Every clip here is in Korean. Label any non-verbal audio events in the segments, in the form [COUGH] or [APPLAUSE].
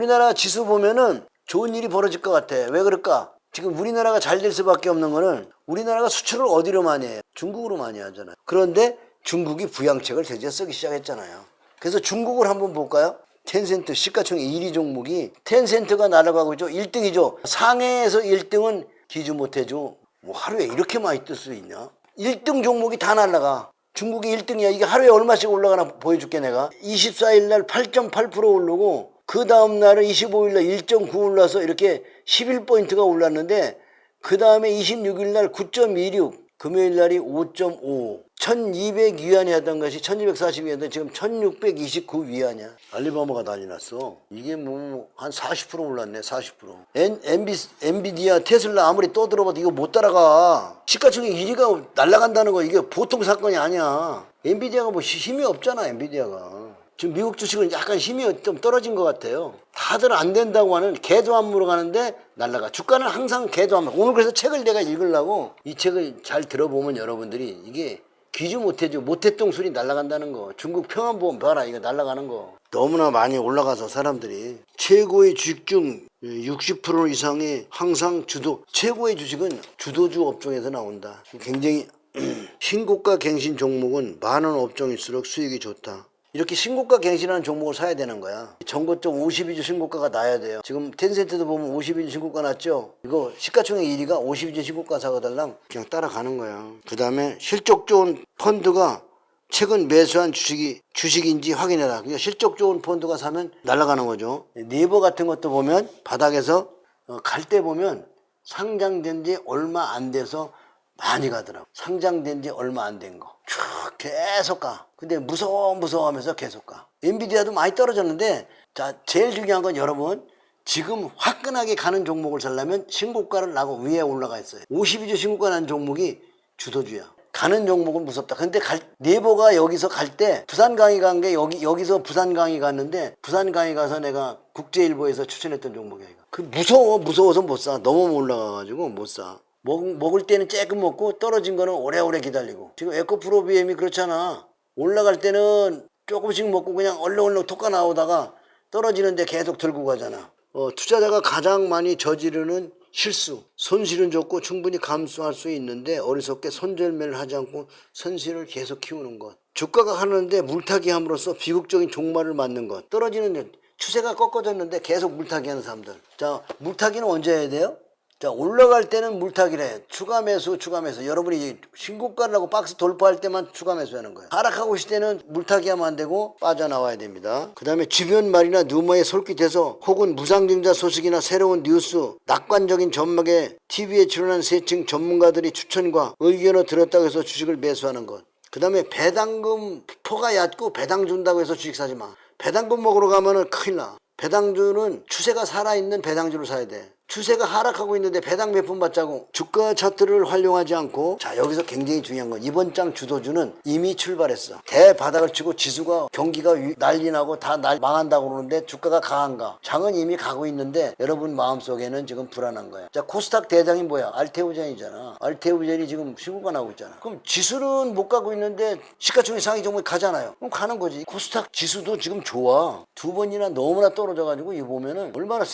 우리나라 지수 보면은 좋은 일이 벌어질 것 같아. 왜 그럴까? 지금 우리나라가 잘 될 수밖에 없는 거는 우리나라가 수출을 어디로 많이 해요? 중국으로 많이 하잖아요. 그런데 중국이 부양책을 드디어 쓰기 시작했잖아요. 그래서 중국을 한번 볼까요? 텐센트 시가총액 1위 종목이 텐센트가 날아가고 있죠. 1등이죠. 상해에서 1등은 기주 못해줘. 뭐 하루에 이렇게 많이 뜰 수 있냐? 1등 종목이 다 날아가. 중국이 1등이야. 이게 하루에 얼마씩 올라가나 보여줄게 내가. 24일 날 8.8% 오르고 그 다음 날은 25일 날 1.9 올라서 이렇게 11포인트가 올랐는데 그 다음에 26일 날 9.26 금요일 날이 5.5 1200 위안이 하던 것이 1240위안인데 지금 1629 위안이야. 알리바바가 난리 났어. 이게 뭐 한 40% 올랐네 40% 엔, 엔비, 엔비디아 테슬라 아무리 떠들어봐도 이거 못 따라가. 시가총액 1위가 날아간다는 거 이게 보통 사건이 아니야. 엔비디아가 뭐 힘이 없잖아 엔비디아가 지금 미국 주식은 약간 힘이 좀 떨어진 것 같아요. 다들 안 된다고 하는 개도 안 물어가는데 날라가. 주가는 항상 개도 안 물어. 오늘 그래서 책을 내가 읽으려고 이 책을 잘 들어보면 여러분들이 이게 기주 못해줘. 못했던 소리 날라간다는 거. 중국 평안보험 봐라. 이거 날라가는 거. 너무나 많이 올라가서 사람들이 최고의 주식 중 60% 이상의 항상 주도 최고의 주식은 주도주 업종에서 나온다. 굉장히 [CLEARS THROAT] 신고가 갱신 종목은 많은 업종일수록 수익이 좋다. 이렇게 신고가 갱신하는 종목을 사야 되는 거야. 전고점 52주 신고가가 나야 돼요. 지금 텐센트도 보면 52주 신고가 났죠? 이거 시가총액 1위가 52주 신고가 사거달랑 그냥 따라가는 거야. 그 다음에 실적 좋은 펀드가 최근 매수한 주식이 주식인지 확인해라. 그러니까 실적 좋은 펀드가 사면 날아가는 거죠. 네이버 같은 것도 보면 바닥에서 어, 갈때 보면 상장된 지 얼마 안 돼서 많이 가더라고. 상장된 지 얼마 안 된 거. 쭉 계속 가. 근데 무서워 무서워 하면서 계속 가. 엔비디아도 많이 떨어졌는데 자, 제일 중요한 건 여러분 지금 화끈하게 가는 종목을 살려면 신고가를 나고 위에 올라가 있어요. 52주 신고가 난 종목이 주도주야. 가는 종목은 무섭다. 근데 갈, 네이버가 여기서 갈 때 부산 강의 간 게 여기 여기서 부산 강의 갔는데 부산 강의 가서 내가 국제일보에서 추천했던 종목이야. 그 무서워 무서워서 못 사. 너무 올라가가지고 못 사. 먹, 먹을 때는 조금 먹고 떨어진 거는 오래오래 기다리고. 지금 에코프로비엠이 그렇잖아. 올라갈 때는 조금씩 먹고 그냥 얼렁얼렁 톡가 나오다가 떨어지는데 계속 들고 가잖아. 어, 투자자가 가장 많이 저지르는 실수. 손실은 적고 충분히 감수할 수 있는데 어리석게 손절매를 하지 않고 선실을 계속 키우는 것. 주가가 하는데 물타기 함으로써 비극적인 종말을 맞는 것. 떨어지는데 추세가 꺾어졌는데 계속 물타기 하는 사람들. 자 물타기는 언제 해야 돼요? 자 올라갈 때는 물타기래 추가 매수 추가 매수. 여러분이 신고가를 하고 박스 돌파할 때만 추가 매수하는 거예요. 하락하고 있을 때는 물타기 하면 안 되고 빠져나와야 됩니다. 그 다음에 주변 말이나 누머에 솔깃해서 혹은 무상증자 소식이나 새로운 뉴스 낙관적인 전망에 TV에 출연한 세층 전문가들이 추천과 의견을 들었다고 해서 주식을 매수하는 것그 다음에 배당금 포가 얕고 배당 준다고 해서 주식 사지 마. 배당금 먹으러 가면은 큰일 나. 배당주는 추세가 살아있는 배당주를 사야 돼 추세가 하락하고 있는데 배당 몇푼 받자고 주가 차트를 활용하지 않고 자 여기서 굉장히 중요한 건 이번 장 주도주는 이미 출발했어. 대바닥을 치고 지수가 경기가 위- 난리 나고 다 날 망한다고 그러는데 주가가 강한가? 장은 이미 가고 있는데 여러분 마음속에는 지금 불안한 거야. 자 코스닥 대장이 뭐야? 알테오젠이잖아. 알테오젠이 지금 신고가 나오고 있잖아. 그럼 지수는 못 가고 있는데 시가총액 상위 종목이 가잖아요. 그럼 가는 거지. 코스닥 지수도 지금 좋아. 두 번이나 너무나 떨어져 가지고 이 보면은 얼마나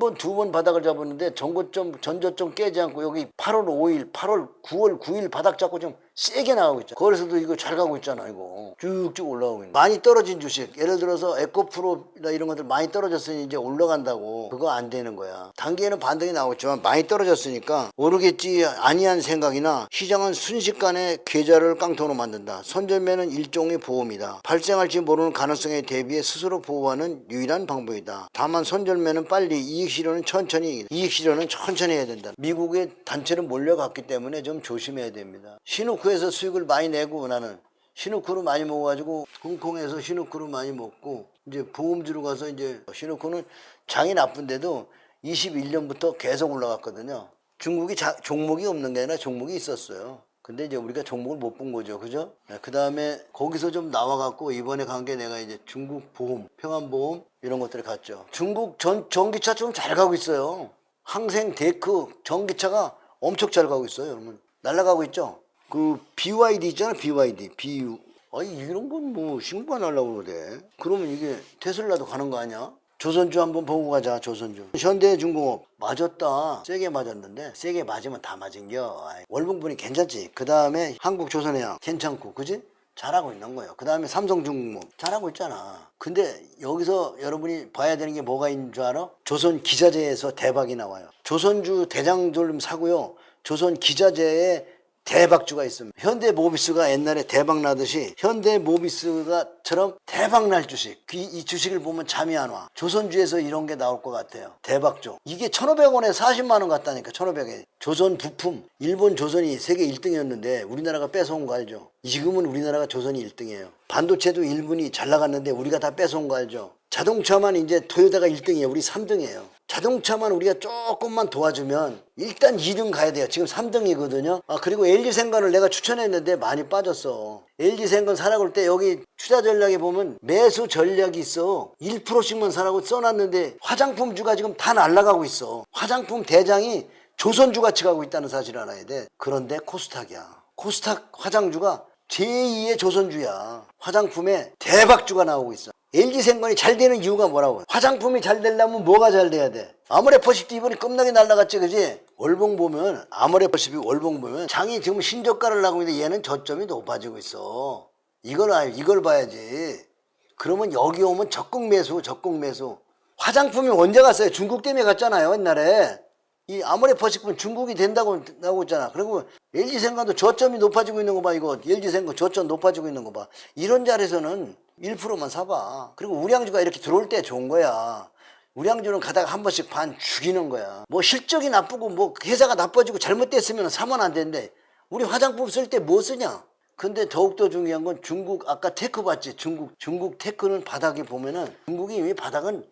번두 번 바닥 을 잡았는데 전고점 전저점 깨지 않고 여기 8월 5일 8월 9월 9일 바닥 잡고 좀 세게 나가고 있잖아. 거기서도 이거 잘 가고 있잖아 이거. 쭉쭉 올라오고 있는. 많이 떨어진 주식. 예를 들어서 에코프로나 이런 것들 많이 떨어졌으니 이제 올라간다고. 그거 안 되는 거야. 단기에는 반등이 나오겠지만 많이 떨어졌으니까 오르겠지 아니한 생각이나 시장은 순식간에 계좌를 깡통으로 만든다. 선전매는 일종의 보험이다. 발생할지 모르는 가능성에 대비해 스스로 보호하는 유일한 방법이다. 다만 선전매는 빨리 이익 실현은 천천히 이익 실현은 천천히 해야 된다. 미국의 단체로 몰려갔기 때문에 좀 조심해야 됩니다 시누크에서 수익을 많이 내고 나는 시누크를 많이 먹어가지고 홍콩에서 시누크를 많이 먹고 이제 보험주로 가서 이제 시누크는 장이 나쁜데도 21년부터 계속 올라갔거든요. 중국이 자- 종목이 없는 게 아니라 종목이 있었어요. 근데 이제 우리가 종목을 못 본 거죠. 그죠? 그 다음에 거기서 좀 나와갖고 이번에 간 게 내가 이제 중국 보험, 평안보험 이런 것들을 갔죠. 중국 전, 전기차 좀 잘 가고 있어요. 항생, 데크, 전기차가 엄청 잘 가고 있어요. 여러분. 날아가고 있죠? 그 BYD 있잖아 BYD BU 아니 이런 건 뭐 신고가 날라고 그래 그러면 이게 테슬라도 가는 거 아니야? 조선주 한번 보고 가자 조선주. 현대중공업 맞았다. 세게 맞았는데 세게 맞으면 다 맞은겨. 월봉분이 괜찮지? 그 다음에 한국조선해양 괜찮고 그지? 잘하고 있는 거예요. 그 다음에 삼성중공업 잘하고 있잖아. 근데 여기서 여러분이 봐야 되는 게 뭐가 있는 줄 알아? 조선 기자재에서 대박이 나와요. 조선주 대장 좀 사고요. 조선 기자재에 대박주가 있습니다. 현대 모비스가 옛날에 대박 나듯이 현대 모비스가처럼 대박 날 주식. 그 이, 이 주식을 보면 잠이 안 와. 조선주에서 이런 게 나올 것 같아요. 대박주. 이게 1,500원에 40만 원 같다니까. 1,500에. 조선 부품. 일본 조선이 세계 1등이었는데 우리나라가 뺏어온 거 알죠? 지금은 우리나라가 조선이 1등이에요. 반도체도 일본이 잘 나갔는데 우리가 다 뺏어온 거 알죠? 자동차만 이제 토요타가 1등이에요. 우리 3등이에요. 자동차만 우리가 조금만 도와주면 일단 2등 가야 돼요. 지금 3등이거든요. 아, 그리고 LG생건을 내가 추천했는데 많이 빠졌어. LG생건 사라고 할 때 여기 투자 전략에 보면 매수 전략이 있어. 1%씩만 사라고 써놨는데 화장품주가 지금 다 날아가고 있어. 화장품 대장이 조선주 같이 가고 있다는 사실을 알아야 돼. 그런데 코스닥이야. 코스닥 화장주가 제2의 조선주야. 화장품에 대박주가 나오고 있어. LG생건이 잘 되는 이유가 뭐라고? 화장품이 잘 되려면 뭐가 잘 돼야 돼? 아모레퍼시픽 이번에 겁나게 날라갔지, 그지? 월봉 보면, 아모레퍼시픽 월봉 보면, 장이 지금 신저가를 나고 있는데 얘는 저점이 높아지고 있어. 이걸, 알, 이걸 봐야지. 그러면 여기 오면 적극 매수, 적극 매수. 화장품이 언제 갔어요? 중국 때문에 갔잖아요, 옛날에. 이 아모레퍼시픽은 중국이 된다고 나오고 있잖아. 그리고 LG생각도 저점이 높아지고 있는 거 봐, 이거. LG생각 저점 높아지고 있는 거 봐. 이런 자리에서는 1%만 사봐. 그리고 우량주가 이렇게 들어올 때 좋은 거야. 우량주는 가다가 한 번씩 반 죽이는 거야. 뭐 실적이 나쁘고 뭐 회사가 나빠지고 잘못됐으면 사면 안 되는데 우리 화장품 쓸 때 뭐 쓰냐? 근데 더욱더 중요한 건 중국 아까 테크 봤지? 중국 중국 테크는 바닥에 보면은 중국이 이미 바닥은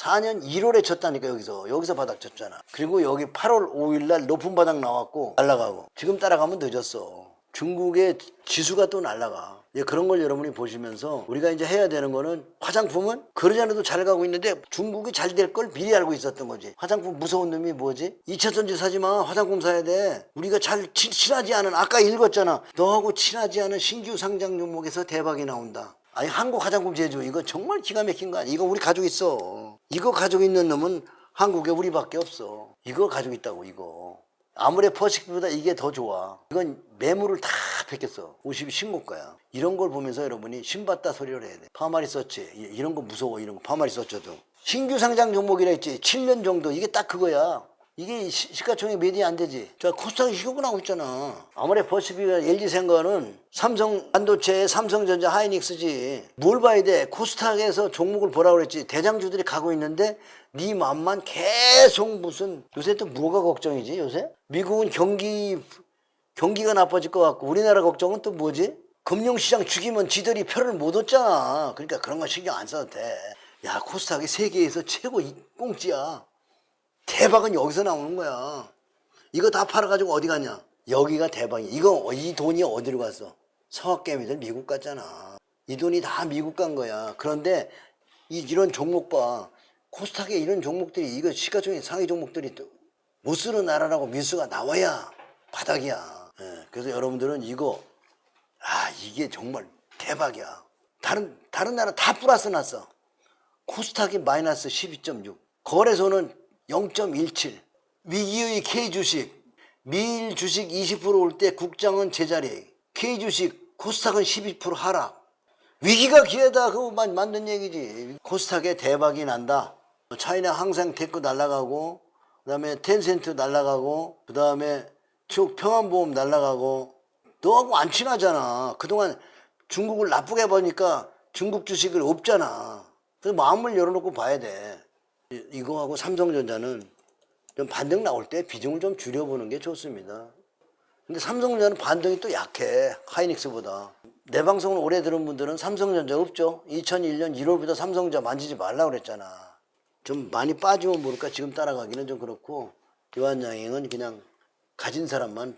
2004년 1월에 쳤다니까 여기서 여기서 바닥 쳤잖아. 그리고 여기 8월 5일 날 높은 바닥 나왔고 날라가고 지금 따라가면 늦었어. 중국의 지수가 또 날라가. 예, 그런 걸 여러분이 보시면서 우리가 이제 해야 되는 거는 화장품은 그러지 않아도 잘 가고 있는데 중국이 잘 될 걸 미리 알고 있었던 거지. 화장품 무서운 놈이 뭐지? 2차 전지 사지 마. 화장품 사야 돼. 우리가 잘 친- 친하지 않은 아까 읽었잖아. 너하고 친하지 않은 신규 상장 종목에서 대박이 나온다. 아니 한국 화장품 제조 이거 정말 기가 막힌 거 아니야? 이거 우리 가지고 있어. 이거 가지고 있는 놈은 한국에 우리밖에 없어. 이거 가지고 있다고 이거. 아무래 퍼시픽보다 이게 더 좋아. 이건 매물을 다 뺏겼어. 50이 신고가야. 이런 걸 보면서 여러분이 신봤다 소리를 해야 돼. 파마리 서치. 이- 이런 거 무서워. 이런 거. 파마리 서치도. 신규 상장 종목이라 했지. 7년 정도. 이게 딱 그거야. 이게 시- 시가총액 몇이 안 되지. 저 코스닥이 쉬고 나오고 있잖아. 아무래 퍼시픽이나 LG 생각은 삼성 반도체, 삼성전자, 하이닉스지. 뭘 봐야 돼? 코스닥에서 종목을 보라고 그랬지. 대장주들이 가고 있는데 네 맘만 계속 무슨 요새 또 뭐가 걱정이지 요새? 미국은 경기 경기가 나빠질 것 같고 우리나라 걱정은 또 뭐지? 금융시장 죽이면 지들이 표를 못 얻잖아. 그러니까 그런 거 신경 안 써도 돼. 야 코스닥이 세계에서 최고 이- 꽁지야. 대박은 여기서 나오는 거야. 이거 다 팔아가지고 어디 갔냐? 여기가 대박이야. 이거 이 돈이 어디로 갔어? 서학개미들 미국 갔잖아. 이 돈이 다 미국 간 거야. 그런데 이, 이런 종목 봐. 코스닥에 이런 종목들이 이거 시가총액 상위 종목들이 또못 쓰는 나라라고 민수가 나와야 바닥이야. 예, 그래서 여러분들은 이거 아 이게 정말 대박이야. 다른 다른 나라 다 플러스 났어. 코스닥이 마이너스 12.6. 거래소는 0.17. 위기의 K 주식. 미일 주식 20%올 때 국장은 제자리. K 주식 코스닥은 12% 하락. 위기가 기회다 그거 만- 만든 얘기지. 코스닥에 대박이 난다. 차이나 항상 테크 날라가고 그 다음에 텐센트 날라가고 그 다음에 쭉 평안보험 날라가고 너하고 안 친하잖아. 그동안 중국을 나쁘게 보니까 중국 주식을 없잖아. 그래서 마음을 열어놓고 봐야 돼. 이- 이거하고 삼성전자는 좀 반등 나올 때 비중을 좀 줄여보는 게 좋습니다. 근데 삼성전자는 반등이 또 약해. 하이닉스보다. 내 방송을 오래 들은 분들은 삼성전자 없죠? 2001년 1월부터 삼성전자 만지지 말라고 그랬잖아. 좀 많이 빠지면 모를까 지금 따라가기는 좀 그렇고 교환양행은 그냥 가진 사람만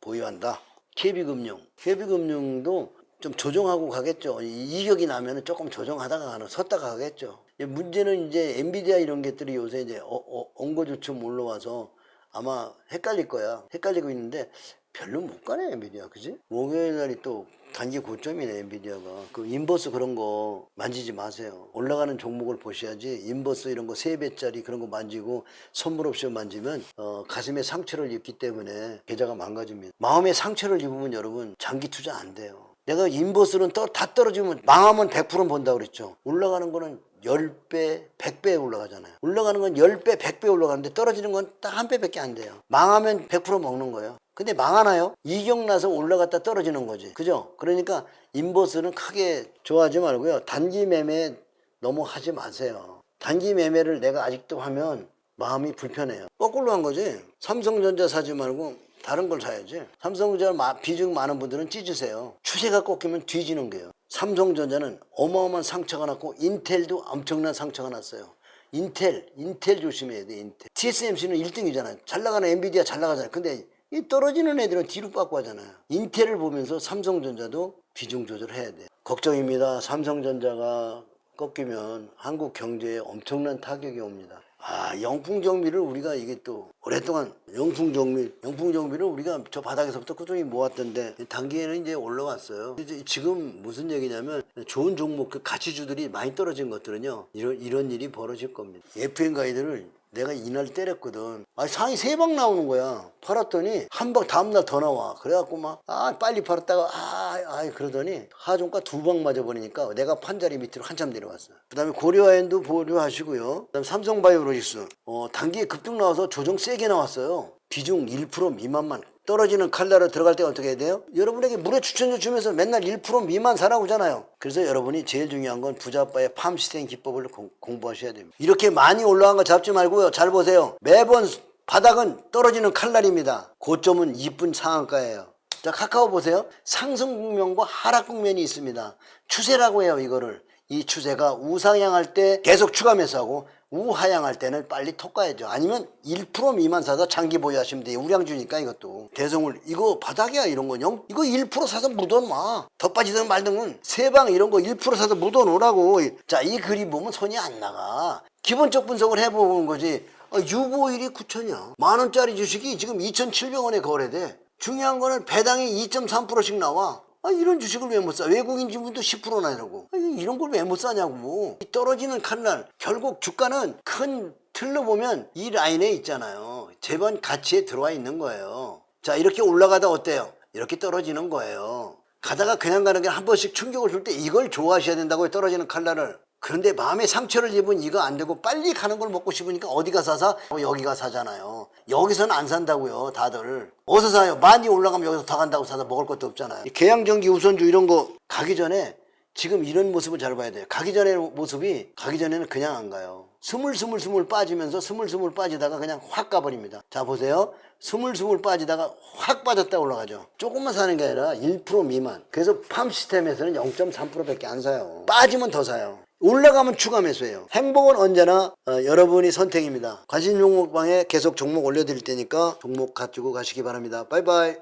보유한다. KB금융. KB금융도 좀 조정하고 가겠죠. 이- 이격이 나면 조금 조정하다가 가는, 섰다가 가겠죠. 문제는 이제 엔비디아 이런 것들이 요새 이제 어, 어, 엉거주춤 올라와서 아마 헷갈릴 거야. 헷갈리고 있는데 별로 못 가네 엔비디아. 그지? 목요일 날이 또 단기 고점이네 엔비디아가. 그 인버스 그런 거 만지지 마세요. 올라가는 종목을 보셔야지 인버스 이런 거 세배짜리 그런 거 만지고 선물 옵션 만지면 어, 가슴에 상처를 입기 때문에 계좌가 망가집니다. 마음에 상처를 입으면 여러분 장기 투자 안 돼요. 내가 인버스는 떠, 다 떨어지면 망하면 100% 본다고 그랬죠. 올라가는 거는 10배, 100배 올라가잖아요. 올라가는 건 10배, 100배 올라가는데 떨어지는 건 딱 한 배밖에 안 돼요. 망하면 100% 먹는 거예요. 근데 망하나요? 이격 나서 올라갔다 떨어지는 거지. 그죠? 그러니까 인버스는 크게 좋아하지 말고요. 단기 매매 너무 하지 마세요. 단기 매매를 내가 아직도 하면 마음이 불편해요. 거꾸로 한 거지. 삼성전자 사지 말고 다른 걸 사야지. 삼성전자 마- 비중 많은 분들은 찢으세요. 추세가 꺾이면 뒤지는 거예요. 삼성전자는 어마어마한 상처가 났고 인텔도 엄청난 상처가 났어요. 인텔, 인텔 조심해야 돼, 인텔. TSMC는 1등이잖아요. 잘 나가는 엔비디아 잘 나가잖아요. 근데 이 떨어지는 애들은 뒤로 빠꾸 하잖아요. 인텔을 보면서 삼성전자도 비중 조절해야 돼. 걱정입니다. 삼성전자가 꺾이면 한국 경제에 엄청난 타격이 옵니다. 아, 영풍정밀을 우리가 이게 또 오랫동안 영풍정밀, 영풍정밀을 우리가 저 바닥에서부터 꾸준히 모았던데 단기에는 이제 올라왔어요. 이제 지금 무슨 얘기냐면 좋은 종목 그 가치주들이 많이 떨어진 것들은요 이런 이런 일이 벌어질 겁니다. FM 가이드를 내가 이날 때렸거든. 아 상이 세 방 나오는 거야. 팔았더니 한 방 다음날 더 나와. 그래갖고 막 아 빨리 팔았다가 아, 아 그러더니 하종가 두 방 맞아버리니까 내가 판자리 밑으로 한참 내려왔어. 그 다음에 고려아연도 보류하시고요. 그 다음 삼성바이오로직스 어 단기에 급등 나와서 조정 세게 나왔어요. 비중 1% 미만만 떨어지는 칼날을 들어갈 때 어떻게 해야 돼요? 여러분에게 물의 추천주 주면서 맨날 1% 미만 사라고 하잖아요. 그래서 여러분이 제일 중요한 건 부자빠의 팜 시스템 기법을 공, 공부하셔야 됩니다. 이렇게 많이 올라간 거 잡지 말고요. 잘 보세요. 매번 바닥은 떨어지는 칼날입니다. 고점은 이쁜 상한가예요. 자, 카카오 보세요. 상승 국면과 하락 국면이 있습니다. 추세라고 해요, 이거를. 이 추세가 우상향할 때 계속 추가 매수하고 우하향할 때는 빨리 톡가야죠. 아니면 1% 미만 사서 장기 보유하시면 돼요. 우량주니까 이것도. 대성을 이거 바닥이야 이런 건 영. 이거 1% 사서 묻어놔. 더 빠지든 말든 세방 이런 거 1% 사서 묻어놓으라고. 자, 이 그림 보면 손이 안 나가. 기본적 분석을 해보는 거지. 아, 유보일이 9천이야. 만 원짜리 주식이 지금 2,700원에 거래돼. 중요한 거는 배당이 2.3%씩 나와. 아, 이런 주식을 왜 못 사? 외국인 지분도 10%나 이러고. 아, 이런 걸 왜 못 사냐고. 이 떨어지는 칼날. 결국 주가는 큰 틀로 보면 이 라인에 있잖아요. 재반 가치에 들어와 있는 거예요. 자, 이렇게 올라가다 어때요? 이렇게 떨어지는 거예요. 가다가 그냥 가는 게 한 번씩 충격을 줄 때 이걸 좋아하셔야 된다고요. 떨어지는 칼날을. 그런데 마음에 상처를 입은 이거 안 되고 빨리 가는 걸 먹고 싶으니까 어디가 사사? 어, 여기가 사잖아요. 여기서는 안 산다고요, 다들. 어디서 사요? 많이 올라가면 여기서 다 간다고 사서 먹을 것도 없잖아요. 이 계양전기 우선주 이런 거 가기 전에 지금 이런 모습을 잘 봐야 돼요. 가기 전에 모습이 가기 전에는 그냥 안 가요. 스물스물스물 빠지면서 스물 스물 빠지다가 그냥 확 가버립니다. 자 보세요. 스물 스물 빠지다가 확 빠졌다 올라가죠. 조금만 사는 게 아니라 1% 미만. 그래서 팜 시스템에서는 0.3%밖에 안 사요. 빠지면 더 사요. 올라가면 추가 매수해요. 행복은 언제나 어, 여러분이 선택입니다. 관심 종목방에 계속 종목 올려드릴 테니까 종목 가지고 가시기 바랍니다. 바이바이.